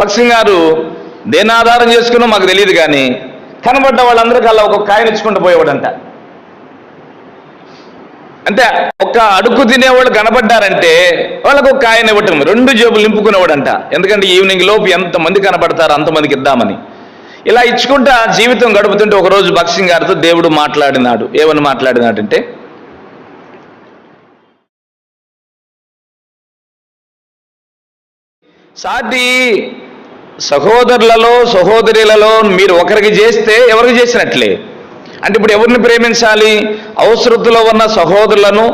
భక్సింగ్ గారు దేని ఆధారం చేసుకున్నా మాకు తెలియదు కానీ కనబడ్డ వాళ్ళందరికీ అలా ఒక కాయన ఇచ్చుకుంటూ పోయేవాడంట. అంటే ఒక అడుగు తినేవాళ్ళు కనబడ్డారంటే వాళ్ళకు ఒక కాయన ఇవ్వటం రెండు జేబులు నింపుకునేవాడంట. ఎందుకంటే ఈవినింగ్ లోపు ఎంతమంది కనబడతారు అంతమందికి ఇద్దామని. ఇలా ఇచ్చుకుంటా జీవితం గడుపుతుంటే ఒకరోజు భక్సింగ్ గారితో దేవుడు మాట్లాడినాడు. ఏమని మాట్లాడినాడంటే సాటి సహోదరులలో సహోదరులలో మీరు ఒకరికి చేస్తే ఎవరికి చేసినట్లే? అంటే ఇప్పుడు ఎవరిని ప్రేమించాలి? అవసరతలో ఉన్న సహోదరులను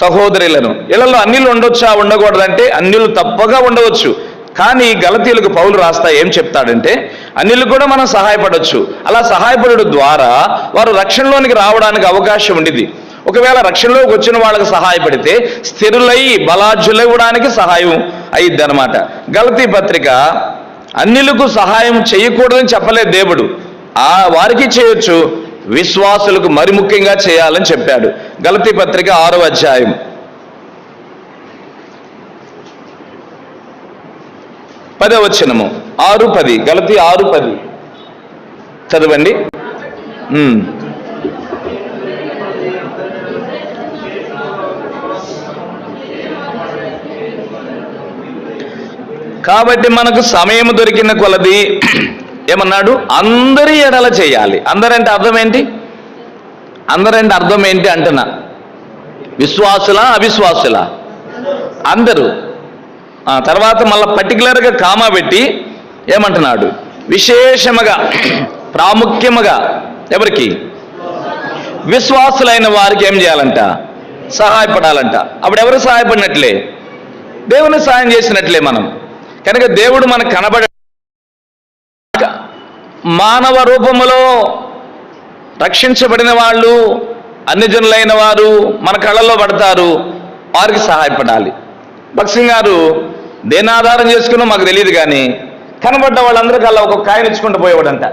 సహోదరులను. ఇళ్ళలో అన్నిలు ఉండొచ్చా ఉండకూడదంటే అన్నిలు తప్పగా ఉండవచ్చు. కానీ గలతీలకు పౌలు రాస్తా ఏం చెప్తాడంటే అన్నిలు కూడా మనం సహాయపడవచ్చు అలా సహాయపడడం ద్వారా వారు రక్షణలోనికి రావడానికి అవకాశం ఉండిది ఒకవేళ రక్షణలోకి వచ్చిన వాళ్ళకి సహాయపడితే స్థిరులై బలాజులవ్వడానికి సహాయం అయ్యిద్ది అనమాట గలతీ పత్రిక అన్నిలకు సహాయం చేయకూడదని చెప్పలేదు దేవుడు. ఆ వారికి చేయొచ్చు విశ్వాసులకు మరి ముఖ్యంగా చేయాలని చెప్పాడు. గలతి పత్రిక ఆరో అధ్యాయం. పదవచనము ఆరు పది గలతి ఆరు పది. చదవండి. కాబట్టి మనకు సమయం దొరికిన కొలది ఏమన్నాడు? అందరి ఎడల చేయాలి. అందరంటే అర్థం ఏంటి? అందరంటే అర్థం ఏంటి అంటున్నా. విశ్వాసులా అవిశ్వాసులా? అందరూ. ఆ తర్వాత మళ్ళీ పర్టికులర్గా కామా పెట్టి ఏమంటున్నాడు? విశేషముగా ప్రాముఖ్యముగా ఎవరికి? విశ్వాసులైన వారికి ఏం చేయాలంట? సహాయపడాలంట. అప్పుడు ఎవరు సహాయపడినట్లే? దేవుని సహాయం చేసినట్లే మనం. కనుక దేవుడు మనకు కనబడ మానవ రూపములో రక్షించబడిన వాళ్ళు అన్ని జనులైన వారు మన కళ్ళల్లో పడతారు వారికి సహాయపడాలి. భక్సింగ్ గారు దేని ఆధారం చేసుకున్నా మాకు తెలియదు కానీ కనబడ్డ వాళ్ళందరికీ అలా ఒక్కొక్క కాయన ఇచ్చుకుంటూ పోయేవాడంట.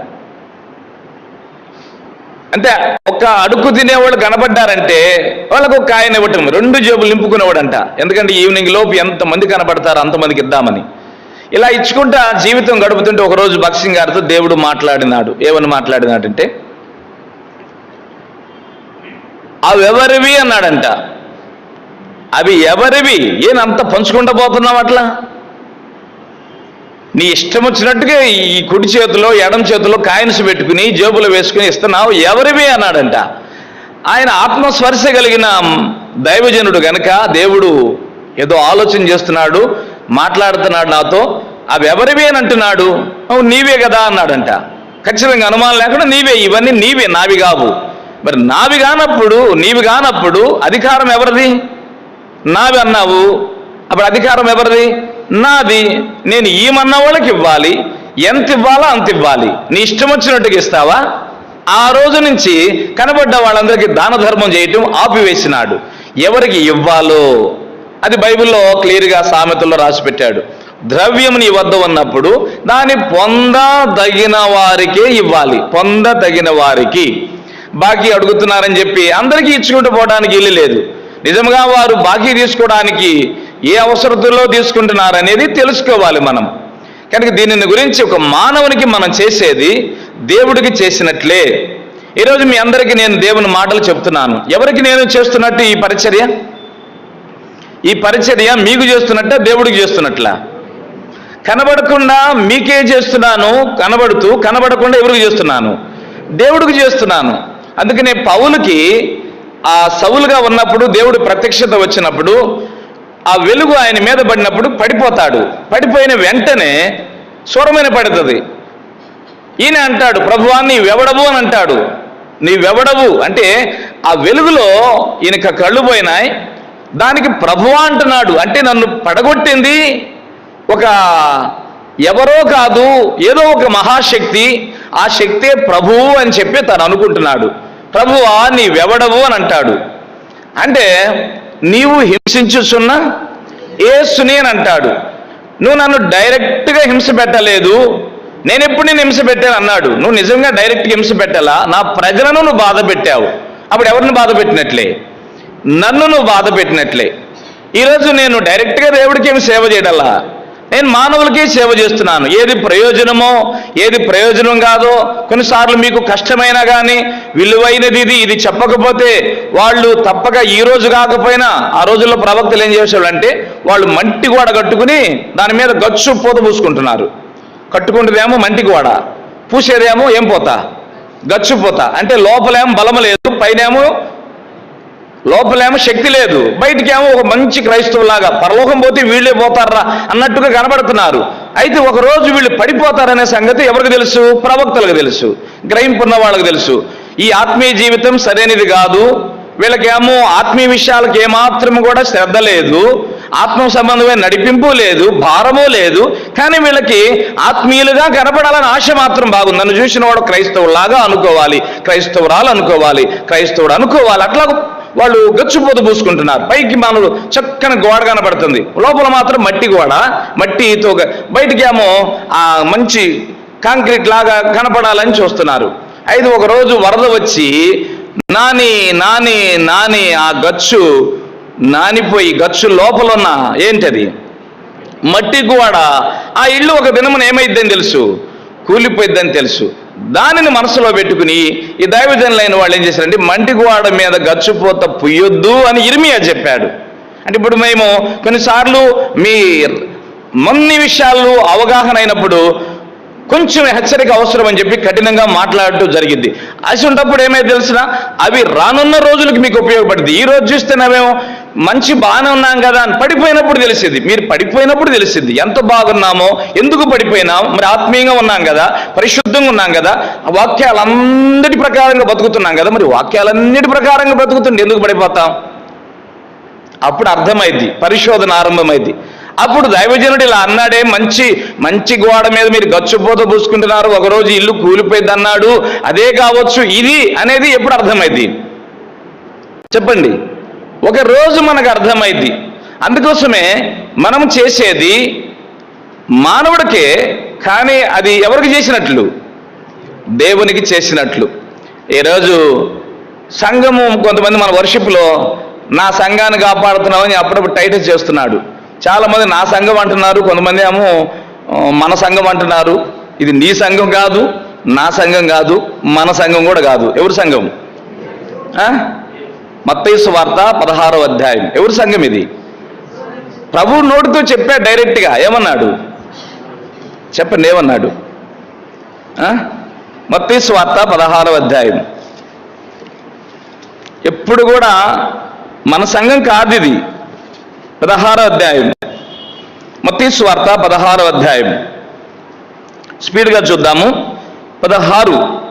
అంటే ఒక్క అడుగు తినేవాళ్ళు కనబడ్డారంటే వాళ్ళకు ఒక కాయన ఇవ్వటం రెండు జేబులు నింపుకునేవాడంట. ఎందుకంటే ఈవినింగ్ లోపు ఎంతమంది కనబడతారు అంతమందికి ఇద్దామని. ఇలా ఇచ్చుకుంటా జీవితం గడుపుతుంటే ఒకరోజు భక్సింగ్ గారితో దేవుడు మాట్లాడినాడు. ఏమని మాట్లాడినాడంటే అవి ఎవరివి? అన్నాడంట. అవి ఎవరివి? ఏనంత పంచుకుంటూ పోతున్నావు అట్లా? నీ ఇష్టం వచ్చినట్టుగా ఈ కుడి చేతిలో ఎడం చేతిలో కాయిన్స్ పెట్టుకుని జేబులో వేసుకుని ఇస్తున్నావు ఎవరివి? అన్నాడంట. ఆయన ఆత్మస్పర్శ కలిగిన దైవజనుడు గనక దేవుడు ఏదో ఆలోచన చేస్తున్నాడు మాట్లాడుతున్నాడు నాతో అవి ఎవరివి అని అంటున్నాడు? నీవే కదా అన్నాడంట. ఖచ్చితంగా అనుమానం లేకుండా నీవే ఇవన్నీ నీవే నావి కావు. మరి నావి కానప్పుడు నీవి కానప్పుడు అధికారం ఎవరిది? నావి అన్నావు. అప్పుడు అధికారం ఎవరిది? నాది. నేను ఈమన్న వాళ్ళకి ఇవ్వాలి. ఎంత ఇవ్వాలో అంత ఇవ్వాలి. నీ ఇష్టం వచ్చినట్టుగా ఇస్తావా? ఆ రోజు నుంచి కనబడ్డ వాళ్ళందరికీ దాన ధర్మం చేయటం ఆపివేసినాడు. ఎవరికి ఇవ్వాలో? అది బైబిల్లో క్లియర్గా సామెతల్లో రాసిపెట్టాడు. ద్రవ్యం నీ వద్ద ఉన్నప్పుడు దాన్ని పొందదగిన వారికే ఇవ్వాలి. పొందదగిన వారికి. బాకీ అడుగుతున్నారని చెప్పి అందరికీ ఇచ్చుకుంటూ పోవడానికి ఇల్లు లేదు. నిజంగా వారు బాకీ తీసుకోవడానికి ఏ అవసరతలో తీసుకుంటున్నారనేది తెలుసుకోవాలి మనం. కనుక దీనిని గురించి ఒక మానవునికి మనం చేసేది దేవుడికి చేసినట్లే. ఈరోజు మీ అందరికీ నేను దేవుని మాటలు చెప్తున్నాను. ఎవరికి నేను చేస్తున్నట్టు ఈ పరిచర్య? ఈ పరిచర్య మీకు చేస్తున్నట్ట దేవుడికి చేస్తున్నట్లా. కనబడకుండా మీకే చేస్తున్నాను కనబడుతూ కనబడకుండా ఎవరికి చేస్తున్నాను? దేవుడికి చేస్తున్నాను. అందుకనే పౌలుకి ఆ సవులుగా ఉన్నప్పుడు దేవుడు ప్రత్యక్షత వచ్చినప్పుడు ఆ వెలుగు ఆయన మీద పడినప్పుడు పడిపోతాడు. పడిపోయిన వెంటనే స్వరమైన పడుతుంది. ఈయన అంటాడు ప్రభువా నీవెవడవు? అని అంటాడు. నీవెవడవు? అంటే ఆ వెలుగులో ఈయనక కళ్ళు పోయినాయి దానికి ప్రభువ అంటున్నాడు. అంటే నన్ను పడగొట్టింది ఒక ఎవరో కాదు ఏదో ఒక మహాశక్తి ఆ శక్తే ప్రభువు అని చెప్పి తను అనుకుంటున్నాడు. ప్రభువా నీవెవడవు అని అంటాడు. అంటే నీవు హింసించుచున్న ఏసుని అని అంటాడు. నువ్వు నన్ను డైరెక్ట్గా హింస పెట్టలేదు నేను ఎప్పుడు నేను హింస పెట్టాను అన్నాడు. నువ్వు నిజంగా డైరెక్ట్గా హింస పెట్టాలా? నా ప్రజలను నువ్వు బాధ పెట్టావు. అప్పుడు ఎవరిని బాధ పెట్టినట్లే? నన్ను నువ్వు బాధ పెట్టినట్లే. ఈరోజు నేను డైరెక్ట్గా దేవుడికి ఏమి సేవ చేయడల్లా? నేను మానవులకే సేవ చేస్తున్నాను. ఏది ప్రయోజనమో ఏది ప్రయోజనం కాదో కొన్నిసార్లు మీకు కష్టమైనా కానీ విలువైనది ఇది ఇది చెప్పకపోతే వాళ్ళు తప్పక ఈ రోజు కాకపోయినా ఆ రోజుల్లో ప్రవక్తలు ఏం చేసేవాళ్ళంటే వాళ్ళు మంటి గోడ కట్టుకుని దాని మీద గచ్చు పూత పూసుకుంటున్నారు. కట్టుకుంటేదేమో మంటి గోడ. పూసేదేమో ఏం పోతా? గచ్చు పోత. అంటే లోపలేమో బలము లేదు పైనేమో లోపలేమో శక్తి లేదు. బయటికేమో ఒక మంచి క్రైస్తవులాగా పరలోకం పోతే వీళ్ళే పోతారా అన్నట్టుగా కనబడుతున్నారు. అయితే ఒక రోజు వీళ్ళు పడిపోతారనే సంగతి ఎవరికి తెలుసు? ప్రవక్తలకు తెలుసు. గ్రహింపున్న వాళ్ళకి తెలుసు. ఈ ఆత్మీయ జీవితం సరైనది కాదు. వీళ్ళకేమో ఆత్మీయ విషయాలకు ఏమాత్రం కూడా శ్రద్ధ లేదు. ఆత్మ సంబంధమైన నడిపింపు లేదు భారము లేదు. కానీ వీళ్ళకి ఆత్మీయులుగా కనపడాలని ఆశ మాత్రం బాగుంది. నన్ను చూసిన వాడు క్రైస్తవులాగా అనుకోవాలి. క్రైస్తవురాలు అనుకోవాలి. క్రైస్తవుడు అనుకోవాలి. అట్లా వాళ్ళు గచ్చుపోత పూసుకుంటున్నారు. పైకి మానవుడు చక్కని గోడ కనబడుతుంది లోపల మాత్రం మట్టి గోడ మట్టితో గ- బయటికేమో ఆ మంచి కాంక్రీట్ లాగా కనపడాలని చూస్తున్నారు. అయితే ఒక రోజు వరద వచ్చి నాని నాని నాని ఆ గచ్చు నానిపోయి గచ్చు లోపల ఉన్న ఏంటది? మట్టి గోడ. ఆ ఇల్లు ఒక దినమున ఏమైద్దని తెలుసు? కూలిపోయిద్దని తెలుసు. దానిని మనసులో పెట్టుకుని ఈ దైవజనులైన వాళ్ళు ఏం చేశారంటే మంటి గోడ మీద గచ్చుపోత పుయ్యొద్దు అని ఇర్మియా చెప్పాడు. అంటే ఇప్పుడు మేము కొన్నిసార్లు మీ మన్ని విషయాలు అవగాహన అయినప్పుడు కొంచెం హెచ్చరిక అవసరం అని చెప్పి కఠినంగా మాట్లాడటం జరిగింది. అసంటప్పుడు ఏమైతే తెలిసిన అవి రానున్న రోజులకు మీకు ఉపయోగపడింది. ఈ రోజు చూస్తేనేమేమో మంచి బాగానే ఉన్నాం కదా అని పడిపోయినప్పుడు తెలిసింది. మీరు పడిపోయినప్పుడు తెలిసింది. ఎంత బాగున్నామో ఎందుకు పడిపోయినాం? మరి ఆత్మీయంగా ఉన్నాం కదా పరిశుద్ధంగా ఉన్నాం కదా ఆ వాక్యాలందటి ప్రకారంగా బతుకుతున్నాం కదా మరి వాక్యాలన్నిటి ప్రకారంగా బతుకుతుంటే ఎందుకు పడిపోతాం? అప్పుడు అర్థమైంది పరిశోధన ఆరంభమైంది అప్పుడు దైవజనుడు ఇలా అన్నాడే మంచి మంచి గోడ మీద మీరు గచ్చుపోత పూసుకుంటున్నారు ఒకరోజు ఇల్లు కూలిపోయింది అన్నాడు. అదే కావచ్చు ఇది అనేది ఎప్పుడు అర్థమైంది చెప్పండి. ఒక రోజు మనకు అర్థమైంది అందుకోసమే మనం చేసేది మానవుడికే కానీ అది ఎవరికి చేసినట్లు? దేవునికి చేసినట్లు. ఈరోజు సంఘము కొంతమంది మన వర్షిప్లో నా సంఘాన్ని కాపాడుతున్నామని అప్పుడప్పుడు టైటిల్ చేస్తున్నాడు. చాలామంది నా సంఘం అంటున్నారు కొంతమంది ఏమో మన సంఘం అంటున్నారు. ఇది నీ సంఘం కాదు నా సంఘం కాదు మన సంఘం కూడా కాదు. ఎవరి సంఘం? ఆ? వార్త పదహారో అధ్యాయం. ఎవరి సంఘం ఇది? ప్రభు నోటితో చెప్పాడు డైరెక్ట్గా. ఏమన్నాడు? చెప్పండి ఏమన్నాడు? మత్తయి వార్త పదహారో అధ్యాయం. ఎప్పుడు కూడా మన సంఘం కాదు ఇది. పదహారో అధ్యాయం. మత్తయి వార్త పదహారో అధ్యాయం. స్పీడ్గా చూద్దాము. పదహారు.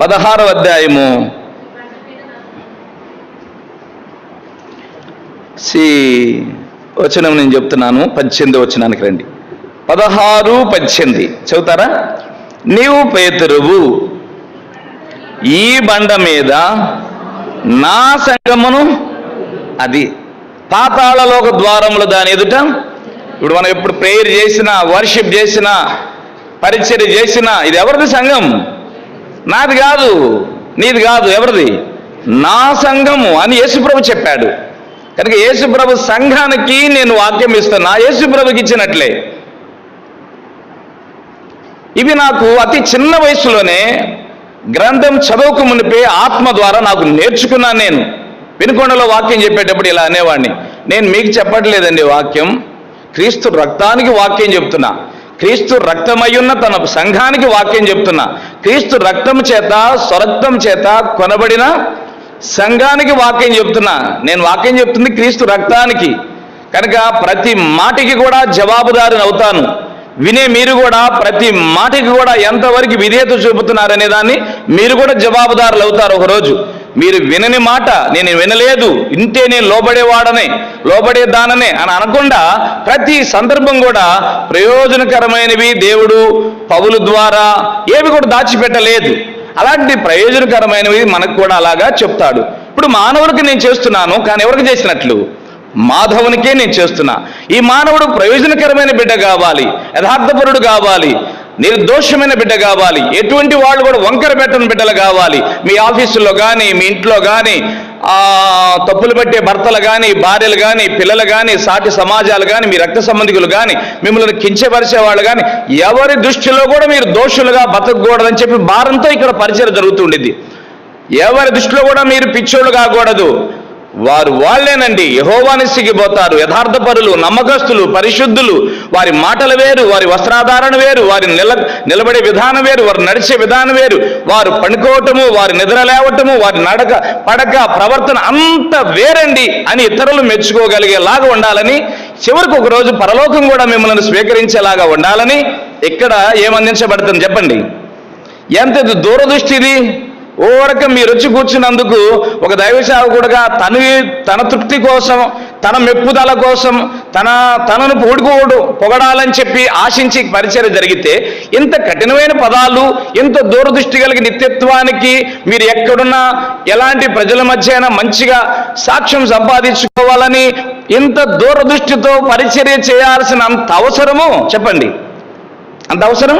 పదహారవ అధ్యాయము. సి వచనం నేను చెప్తున్నాను పద్దెనిమిది వచనానికి రండి. పదహారు పద్దెనిమిది. చదువుతారా? నీవు పేతురువు ఈ బండ మీద నా సంగమును అది పాతాళలోక ద్వారములు దాని ఎదుట ఇప్పుడు మనం ఎప్పుడు ప్రేయర్ చేసినా వర్షిప్ చేసినా పరిచర్య చేసినా ఇది ఎవరిది సంఘం? నాది కాదు నీది కాదు ఎవరిది? నా సంఘము అని యేసుప్రభు చెప్పాడు. కనుక యేసుప్రభు సంఘానికి నేను వాక్యం ఇస్తున్నా యేసుప్రభుకి ఇచ్చినట్లే. ఇవి నాకు అతి చిన్న వయసులోనే గ్రంథం చదవక మునిపే ఆత్మ ద్వారా నాకు నేర్చుకున్నాను నేను. వినుకొండలో వాక్యం చెప్పేటప్పుడు ఇలా అనేవాడిని నేను మీకు చెప్పట్లేదండి వాక్యం. క్రీస్తు రక్తానికి వాక్యం చెప్తున్నా. క్రీస్తు రక్తమయ్యున్న తన సంఘానికి వాక్యం చెప్తున్నా. క్రీస్తు రక్తం చేత స్వరక్తం చేత కొనబడిన సంఘానికి వాక్యం చెప్తున్నా. నేను వాక్యం చెప్తుంది క్రీస్తు రక్తానికి. కనుక ప్రతి మాటికి కూడా జవాబుదారిని అవుతాను. వినే మీరు కూడా ప్రతి మాటకి కూడా ఎంతవరకు విధేయత చూపుతున్నారనే దాన్ని మీరు కూడా జవాబుదారులు అవుతారు ఒకరోజు. మీరు వినని మాట నేను వినలేదు ఇంతే నేను లోబడేవాడనే లోబడేదాననే అని అనకుండా ప్రతి సందర్భం కూడా ప్రయోజనకరమైనవి దేవుడు పౌలు ద్వారా ఏవి కూడా దాచిపెట్టలేదు. అలాంటి ప్రయోజనకరమైనవి మనకు కూడా అలాగా చెప్తాడు. ఇప్పుడు మానవుడికి నేను చేస్తున్నాను కానీ ఎవరికి చేసినట్లు? మాధవునికే నేను చేస్తున్నా. ఈ మానవుడు ప్రయోజనకరమైన బిడ్డ కావాలి యథార్థపరుడు కావాలి. నిర్దోషమైన బిడ్డ కావాలి. ఎటువంటి వాళ్ళు కూడా వంకర పెట్టని బిడ్డలు కావాలి. మీ ఆఫీసులో కానీ మీ ఇంట్లో కానీ తప్పులు పెట్టే భర్తలు కానీ భార్యలు కానీ పిల్లలు కానీ సాటి సమాజాలు కానీ మీ రక్త సంబంధికులు కానీ మిమ్మల్ని కించపరిచే వాళ్ళు కానీ ఎవరి దృష్టిలో కూడా మీరు దోషులుగా బతకూడదని చెప్పి భారంతో ఇక్కడ పరిచయం జరుగుతుండేది ఎవరి దృష్టిలో కూడా మీరు పిచ్చోళ్ళు కాకూడదు. వారు వాళ్ళేనండి. యహోవాని సిగిపోతారు యథార్థపరులు నమ్మకస్తులు పరిశుద్ధులు. వారి మాటలు వేరు వారి వస్త్రాధారణ వేరు వారి నిల నిలబడే విధానం వేరు వారు నడిచే విధానం వేరు. వారు పడుకోవటము వారి నిద్ర లేవటము వారి నడక పడక ప్రవర్తన అంత వేరండి అని ఇతరులు మెచ్చుకోగలిగేలాగా ఉండాలని చివరికి ఒక రోజు పరలోకం కూడా మిమ్మల్ని స్వీకరించేలాగా ఉండాలని ఇక్కడ ఏమందించబడుతుంది చెప్పండి. ఎంత దూరదృష్టి ఇది ఓరక మీరు వచ్చి కూర్చున్నందుకు ఒక దైవ సేవకుడుగా తన తన తృప్తి కోసం తన మెప్పుదల కోసం తన తనను పొడుకోడు పొగడాలని చెప్పి ఆశించి పరిచయం జరిగితే ఇంత కఠినమైన పదాలు ఇంత దూరదృష్టి కలిగి నిత్యత్వానికి మీరు ఎక్కడున్నా ఎలాంటి ప్రజల మధ్య మంచిగా సాక్ష్యం సంపాదించుకోవాలని ఇంత దూరదృష్టితో పరిచర్య చేయాల్సిన అంత అవసరము చెప్పండి. అంత అవసరం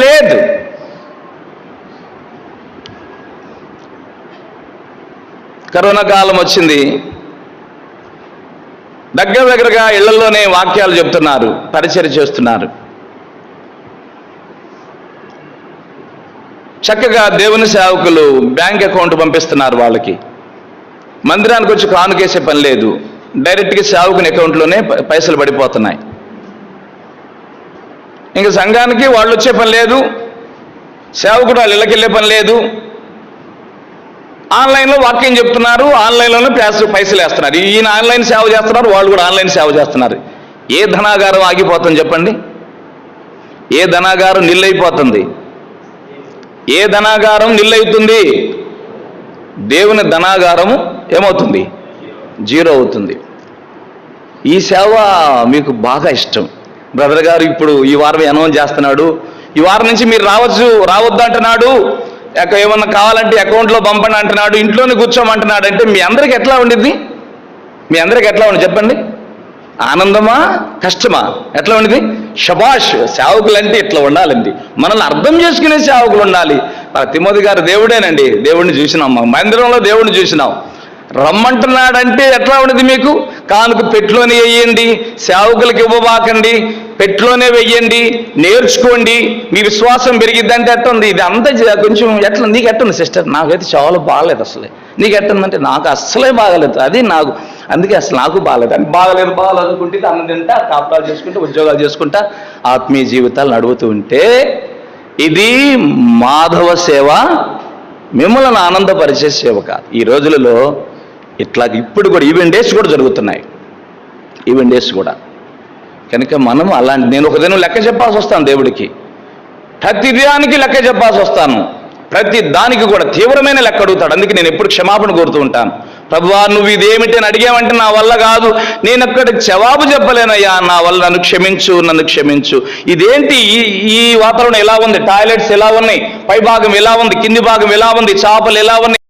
లేదు. కరోనా కాలం వచ్చింది. దగ్గర దగ్గరగా ఇళ్ళలోనే వాక్యాలు చెప్తున్నారు పరిచయం చేస్తున్నారు. చక్కగా దేవుని సేవకులు బ్యాంక్ అకౌంట్ పంపిస్తున్నారు వాళ్ళకి. మందిరానికి వచ్చి కానుకేసే పని లేదు. డైరెక్ట్గా సేవకుని అకౌంట్లోనే పైసలు పడిపోతున్నాయి. ఇంకా సంఘానికి వాళ్ళు వచ్చే పని లేదు. సేవకుడు వాళ్ళు ఇళ్ళకెళ్ళే పని లేదు. ఆన్లైన్లో వాక్యం చెప్తున్నారు ఆన్లైన్లోనే ప్యాస్ పైసలు వేస్తున్నారు. ఈయన ఆన్లైన్ సేవ చేస్తున్నారు వాళ్ళు కూడా ఆన్లైన్ సేవ చేస్తున్నారు. ఏ ధనాగారం ఆగిపోతుంది చెప్పండి? ఏ ధనాగారం నిల్లైపోతుంది? ఏ ధనాగారం నిల్లైతుంది? దేవుని ధనాగారము ఏమవుతుంది? జీరో అవుతుంది. ఈ సేవ మీకు బాగా ఇష్టం. బ్రదర్ గారు ఇప్పుడు ఈ వారం అనౌన్స్ చేస్తున్నాడు. ఈ వారం నుంచి మీరు రావచ్చు రావద్దు అంటున్నాడు. ఏమన్నా కావాలంటే అకౌంట్లో పంపండి అంటున్నాడు ఇంట్లోనే కూర్చోమంటున్నాడు అంటే మీ అందరికి ఎట్లా ఉండిద్ది? మీ అందరికి ఎట్లా ఉండి చెప్పండి? ఆనందమా కష్టమా? ఎట్లా ఉండిది షబాష్ సేవకులు అంటే ఇట్లా ఉండాలండి. మనల్ని అర్థం చేసుకునే సేవకులు ఉండాలి. తిమోది గారు దేవుడేనండి. దేవుడిని చూసినాం మా మందిరంలో దేవుడిని చూసినాం. రమ్మంటున్నాడంటే ఎట్లా ఉండేది మీకు? కానుక పెట్టులోని వేయండి సేవకులకు ఇవ్వబాకండి. పెట్టులోనే వెయ్యండి నేర్చుకోండి మీ విశ్వాసం పెరిగిద్దంటే ఎట్టుంది? ఇది అంతా కొంచెం ఎట్లా నీకు ఎట్టుంది సిస్టర్? నాకైతే చాలా బాగాలేదు అసలే. నీకు ఎట్టుందంటే నాకు అస్సలే బాగలేదు. అది నాకు అందుకే అసలు నాకు బాగాలేదు. అని బాగాలేదు బాగాలేదు అనుకుంటే అన్నం తింటా కాపురాలు చేసుకుంటా ఉద్యోగాలు చేసుకుంటా ఆత్మీయ జీవితాలు నడుపుతూ ఉంటే ఇది మాధవ సేవ మిమ్మల్ని ఆనందపరిచే సేవ కాదు. ఈ రోజులలో ఇట్లా ఇప్పుడు కూడా ఈవెన్ డేస్ కూడా జరుగుతున్నాయి. ఈవెన్ డేస్ కూడా. కనుక మనం అలాంటి నేను ఒక దినం లెక్క చెప్పాల్సి వస్తాను దేవుడికి. ప్రతి దినానికి లెక్క చెప్పాల్సి వస్తాను. ప్రతి దానికి కూడా తీవ్రమైన లెక్క అడుగుతాడు. అందుకే నేను ఎప్పుడు క్షమాపణ కోరుతూ ఉంటాను. ప్రభువా నువ్వు ఇదేమిటి అని అడిగావంటే నా వల్ల కాదు. నేను అక్కడ జవాబు చెప్పలేనయ్యా. నా వల్ల నన్ను క్షమించు నన్ను క్షమించు. ఇదేంటి? ఈ ఈ వాతావరణం ఎలా ఉంది? టాయిలెట్స్ ఎలా ఉన్నాయి? పై భాగం ఎలా ఉంది? కింది భాగం ఎలా ఉంది? చేపలు ఎలా ఉన్నాయి?